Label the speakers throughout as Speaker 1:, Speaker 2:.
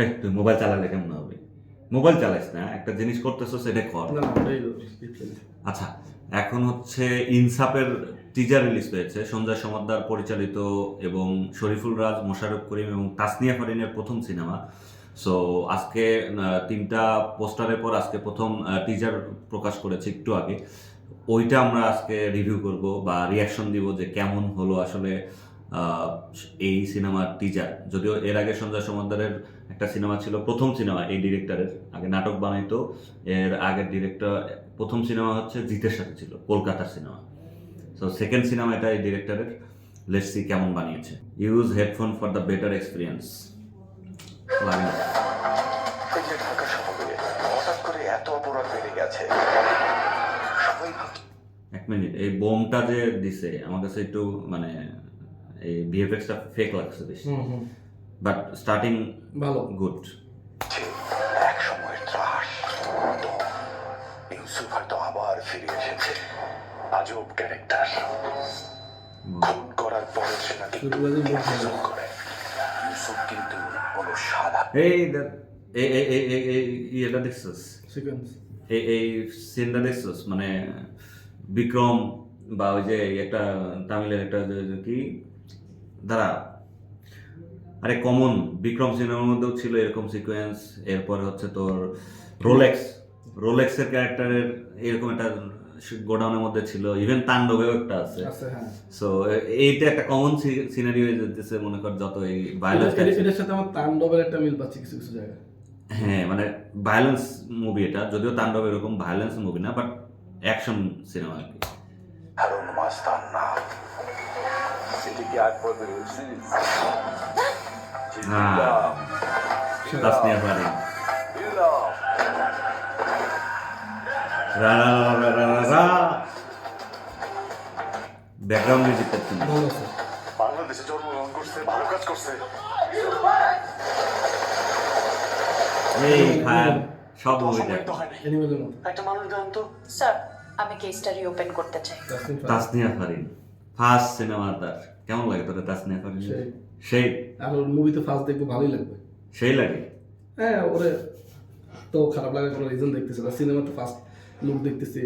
Speaker 1: এই তুই মোবাইল চালালে কেমন হবে? মোবাইল চালাইস না একটা জিনিস করতেছো সেটা কর। আচ্ছা এখন হচ্ছে ইনসাফের টিজার রিলিজ পেয়েছে সঞ্জয় সমাদ্দার পরিচালিত এবং শরীফুল রাজ মোশাররফ করিম এবং তাসনিয়া ফারিনের প্রথম সিনেমা। সো আজকে তিনটা পোস্টারের পর আজকে প্রথম টিজার প্রকাশ করেছে একটু আগে। ওইটা আমরা আজকে রিভিউ করব বা রিয়াকশন দিব যে কেমন হলো আসলে এই সিনেমার টিজার যদিও এর আগে সঞ্জয় সমাদ্দারের একটা সিনেমা ছিল প্রথম সিনেমা এই ডিরেক্টরের আগে নাটক বানাইতো। এর আগের ডিরেক্টর প্রথম সিনেমা হচ্ছে জিতের সাথে ছিল কলকাতার সিনেমা। সো সেকেন্ড সিনেমা এটা এই ডিরেক্টরের লেটস সি কেমন বানিয়েছে। Use headphone for the better experience এক মিনিট এই বোমটা যে দিছে আমার কাছে একটু মানে এই ভিএফএক্সটা ফেক লাগছে বেশি।
Speaker 2: Hmm hmm.
Speaker 1: বাট স্টার্টিং
Speaker 2: ভালো।
Speaker 1: গুড
Speaker 3: এক সময় ইউসুফ হয়তো আবার ফিরে এসেছে। আজব ক্যারেক্টার খুন করার পরে সে নাকি
Speaker 2: করে।
Speaker 3: ইউসুফ কিন্তু কোনো সাদা
Speaker 1: এই দেখ, এই এই এই এই এই ইয়েটা দেখছিস?
Speaker 2: সিকোয়েন্স
Speaker 1: এই এই সিনটা দেখছিস? মানে বিক্রম বা ওই যে একটা তামিলের একটা কি? দাঁড়া। আরে কমন বিক্রম সিনেমার মধ্যেও ছিল এরকম সিকোয়েন্স এরপরে হচ্ছে তোর রোলেক্স রোলেক্সের ক্যারেক্টারের এরকম একটা গোডাউনের মধ্যে ছিল। ইভেন তাণ্ডবেও একটা আছে।
Speaker 2: আছে হ্যাঁ।
Speaker 1: সো এইটা একটা কমন সিনারি হয়ে যেতেছে মনে কর যত এই ভায়োলেন্স
Speaker 2: এটা- এটা- এটার সাথে আমার তাণ্ডবের একটা মিল পাচ্ছি কিছু কিছু জায়গায়।
Speaker 1: হ্যাঁ মানে ভায়োলেন্স মুভি এটা। যদিও তাণ্ডব এরকম ভায়োলেন্স মুভি না বাট অ্যাকশন সিনেমা আর কি।
Speaker 3: হারুন মাস্তান না
Speaker 1: তাসনিয়া পারি রা রা রা রা রা রা ব্যাকগ্রাউন্ড মিউজিকটা শুনি
Speaker 3: বাংলাদেশে জন্মগ্রহণ করছে ভালো কাজ করছে।
Speaker 1: এই খান সব
Speaker 3: হয়
Speaker 2: মতো।
Speaker 3: একটা মানুষ দেন তো?
Speaker 4: স্যার আমি কেসটা রিওপেন করতে চাই।
Speaker 1: তাসনিয়া ফারিন ফার্স্ট সিনেমা তার কেমন লাগে তোর তাসনিয়া ফারিন
Speaker 2: সেই।
Speaker 1: সেই?
Speaker 2: আর ওর মুভিতে ফার্স্ট দেখব ভালোই লাগবে।
Speaker 1: সেই লাগে?
Speaker 2: হ্যাঁ ওরে তো খারাপ লাগার কোনো রিজন দেখতেছি না। সিনেমাতে ফার্স্ট লুক দেখতেছি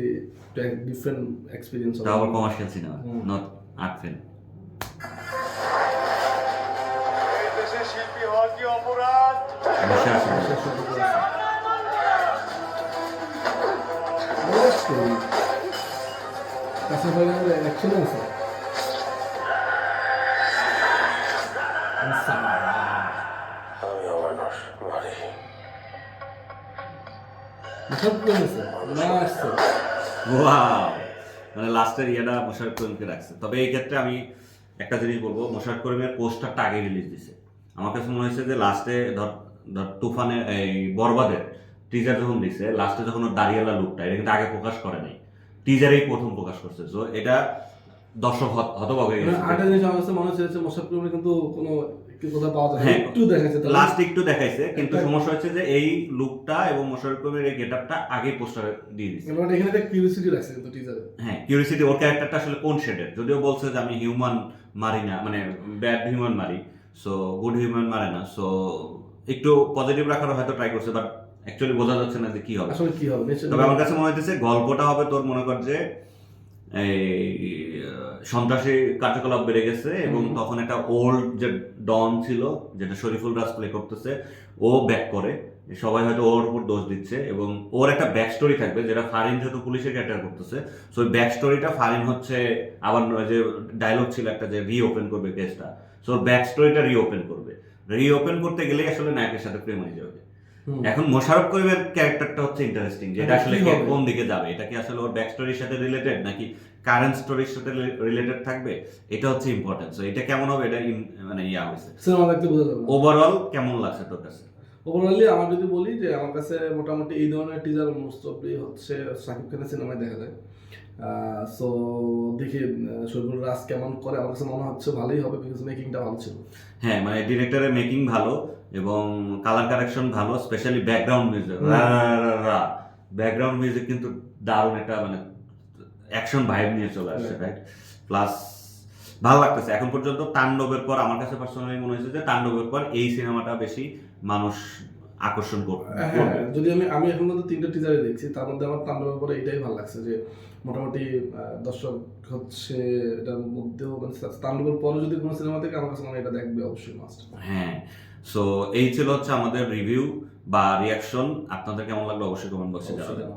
Speaker 2: ডিফারেন্ট এক্সপিরিয়েন্স
Speaker 1: তাও আবার commercial cinema not art film
Speaker 5: শিল্পী হওয়া কি অপরাধ
Speaker 2: কাছে অ্যাকশন আছে।
Speaker 3: মারি।
Speaker 1: ওয়াও মানে লাস্টের ইয়েটা মোশারফ করিমকে রাখছে। তবে এই ক্ষেত্রে আমি একটা জিনিস বলব মোশারফ করিমের পোস্টারটা আগে রিলিজ দিছে। আমার কাছে মনে হয়েছে যে লাস্টে ধর ধর তুফানের এই বরবাদের টিজার যখন দিছে লাস্টে যখন ওর দাঁড়িয়েলা লুকটা এটা কিন্তু আগে প্রকাশ করে নাই। টিজারেই প্রথম প্রকাশ করছে। সো এটা দর্শক হত- হতবাক হয়ে
Speaker 2: মানে
Speaker 1: গেছে
Speaker 2: আরেকটা জিনিস আমার কাছে মনে হচ্ছে মোশারফ করিমের কিন্তু কোনো একটু কোথাও পাওয়া যায়
Speaker 1: হ্যাঁ।
Speaker 2: একটু
Speaker 1: লাস্ট একটু দেখাইছে কিন্তু সমস্যা হচ্ছে যে এই লুকটা এবং মোশারফ এই গেটআপটা আগে পোস্টারে দিয়ে দিছে
Speaker 2: এবার এখানে একটা রাখছে কিন্তু টিজারে
Speaker 1: হ্যাঁ কিউরিসিটি ওর ক্যারেক্টারটা আসলে কোন শেডের যদিও বলছে যে আমি হিউম্যান মারি না মানে ব্যাড হিউম্যান মারি সো গুড হিউম্যান মারে না সো একটু পজিটিভ রাখারও হয়তো ট্রাই করছে বাট অ্যাকচুয়ালি বোঝা যাচ্ছে না যে কি হবে।
Speaker 2: আসলে কি হবে
Speaker 1: তবে আমার কাছে মনে হইতেছে গল্পটা হবে তোর মনে কর যে সন্ত্রাসী কার্যকলাপ বেড়ে গেছে এবং তখন একটা ওল্ড যে ডন ছিল যেটা শরীফুল রাজ প্লে করতেছে ও ব্যাক করে। সবাই হয়তো ওর উপর দোষ দিচ্ছে এবং ওর একটা ব্যাক স্টোরি থাকবে যেটা ফারিন যেহেতু পুলিশের ক্যারেক্টার করতেছে। সো ব্যাক স্টোরিটা ফারিন হচ্ছে আবার যে ডায়লগ ছিল একটা যে রিওপেন করবে কেসটা সো ব্যাক স্টোরিটা রিওপেন করবে। রিওপেন করতে গেলেই আসলে নায়কের সাথে প্রেম হয়ে যাবে। এখন মোশারফ করিমের ক্যারেক্টারটা হচ্ছে ইন্টারেস্টিং যে
Speaker 2: এটা
Speaker 1: আসলে
Speaker 2: কে হবে?
Speaker 1: কোন দিকে যাবে? এটা কি আসলে ওর ব্যাক স্টোরির সাথে রিলেটেড নাকি কারেন্ট স্টোরির সাথে রিলেটেড থাকবে? এটা হচ্ছে ইম্পর্টেন্ট সো এটা কেমন হবে? এটা মানে ইয়া হয়েছে।
Speaker 2: সিনেমা দেখতে বোঝা যাবে
Speaker 1: ওভারঅল কেমন লাগছে তোর কাছে?
Speaker 2: ওভারঅলি আমার যদি বলি যে আমার কাছে মোটামুটি এই ধরনের টিজার মোস্ট অফলি হচ্ছে সাকিব খানের সিনেমায় দেখা যায়। সো দেখি শরীফুল রাজ কেমন করে? আমার কাছে মনে হচ্ছে ভালোই হবে বিকজ মেকিংটা ভালো ছিল।
Speaker 1: হ্যাঁ মানে ডিরেক্টরের মেকিং ভালো এবং কালার কারেকশন ভালো especially background music. Background music কিন্তু দারুণ একটা মানে অ্যাকশন ভাইব নিয়ে চলে আসছে রাইট প্লাস ভালো লাগতেছে। এখন পর্যন্ত তাণ্ডবের পর আমার কাছে পার্সোনালি মনে হয়েছে যে তাণ্ডবের পর এই সিনেমাটা বেশি মানুষ আকর্ষণ করবে।
Speaker 2: হ্যাঁ যদি আমি আমি এখন পর্যন্ত তিনটা টিজারে দেখছি তার মধ্যে আমার তাণ্ডবের পরে এটাই ভালো লাগছে যে মোটামুটি দর্শক হচ্ছে এটার মধ্যেও মানে তাণ্ডবের পরে যদি কোনো সিনেমা থেকে আমার কাছে মনে এটা দেখবে অবশ্যই মাস্ট
Speaker 1: হ্যাঁ সো এই ছিল হচ্ছে আমাদের রিভিউ বা রিয়াকশন আপনাদের কেমন লাগল অবশ্যই কমেন্ট বক্সে জানাবেন।